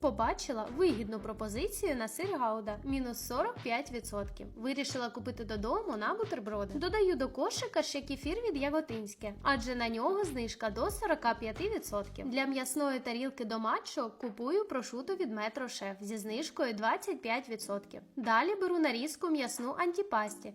Побачила вигідну пропозицію на сир Гауда мінус 45%. Вирішила купити додому на бутерброди. Додаю до кошика ще кефір від Яготинське, адже на нього знижка до 45%. Для м'ясної тарілки до матчу купую прошуту від Метро Шеф зі знижкою 25%. Далі беру нарізку м'ясну антіпасті.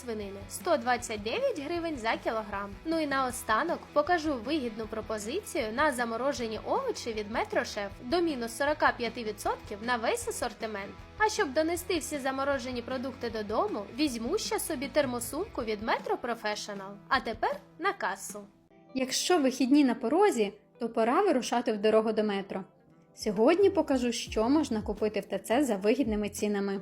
свинини 129 гривень за кілограм. Ну і наостанок покажу вигідну пропозицію на заморожені овочі від Метрошеф до мінус 45% на весь асортимент. А щоб донести всі заморожені продукти додому, візьму ще собі термосумку від Metro Professional. А тепер на касу. Якщо вихідні на порозі, то пора вирушати в дорогу до метро. Сьогодні покажу, що можна купити в ТЦ за вигідними цінами.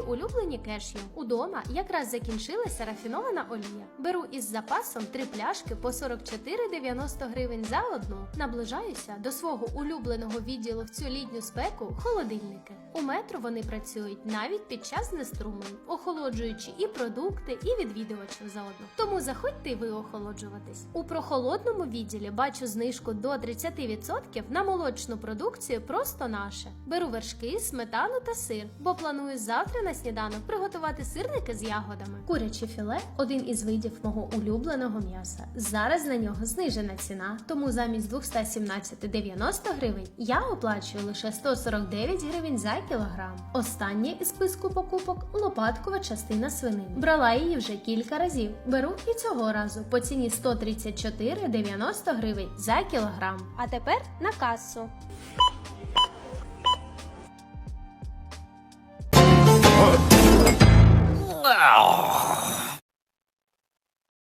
улюблені кешю. Удома якраз закінчилася рафінована олія. Беру із запасом три пляшки по 44,90 гривень за одну. Наближаюся до свого улюбленого відділу в цю літню спеку холодильники. У метро вони працюють навіть під час знеструмлень, охолоджуючи і продукти, і відвідувачів заодно. Тому заходьте і ви охолоджуватись. У прохолодному відділі бачу знижку до 30% на молочну продукцію просто наше. Беру вершки, сметану та сир, бо планую завтра на сніданок приготувати сирники з ягодами. Куряче філе один із видів мого улюбленого м'яса. Зараз на нього знижена ціна, тому замість 217,90 гривень я оплачую лише 149 гривень за кг. Останнє із списку покупок лопаткова частина свинини. Брала її вже кілька разів. Беру і цього разу по ціні 134,90 гривень за кілограм. А тепер на касу. Oh.